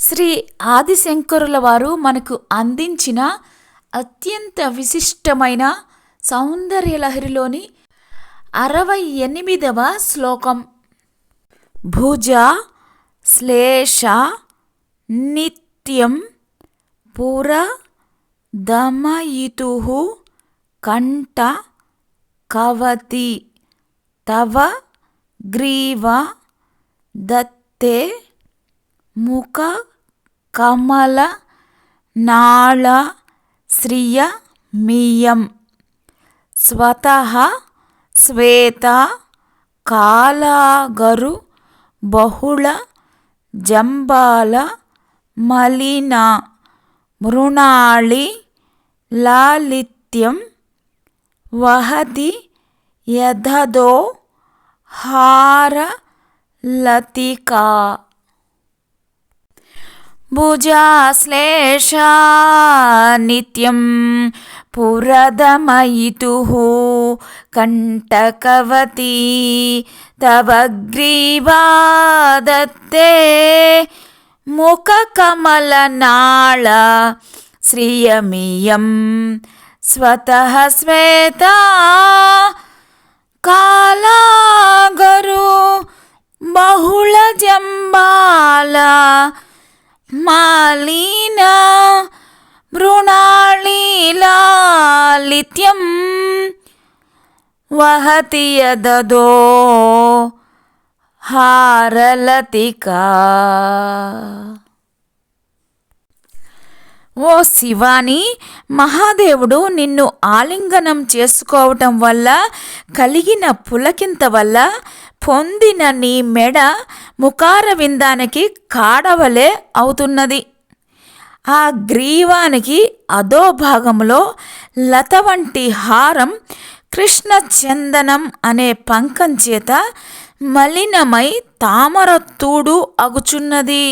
శ్రీ ఆదిశంకరుల వారు మనకు అందించిన అత్యంత విశిష్టమైన సౌందర్యలహరిలోని అరవై ఎనిమిదవ శ్లోకం. భుజ శ్లేష నిత్యం పుర దమయితు కంఠ కవతి తవ గ్రీవ దత్తే ముఖ కమల నాళ శ్రియ మియం. స్వతః శ్వేత కాలాగరు బహుళ జంబాల మలిన. మృణాళి లాలిత్యం. వహతి యధదో హార भुजाश्लेषा नित्यं पुरदमयितुः कण्टकवती तवग्रीवा दत्ते मुखकमलनाळ श्रियमियं स्वतः श्वेता काला गरु మాలిన మృణాళీలాలిత్యం వహతి యదదో హారలతికా. ఓ శివాని మహాదేవుడు నిన్ను ఆలింగనం చేసుకోవటం వల్ల కలిగిన పులకింత వల్ల పొందిన నీ మెడ ముఖార విందానికి కాడవలే అవుతున్నది. ఆ గ్రీవానికి అదో భాగంలో లత వంటి హారం కృష్ణ చందనం అనే పంకం చేత మలినమై తామర తూడు అగుచున్నది.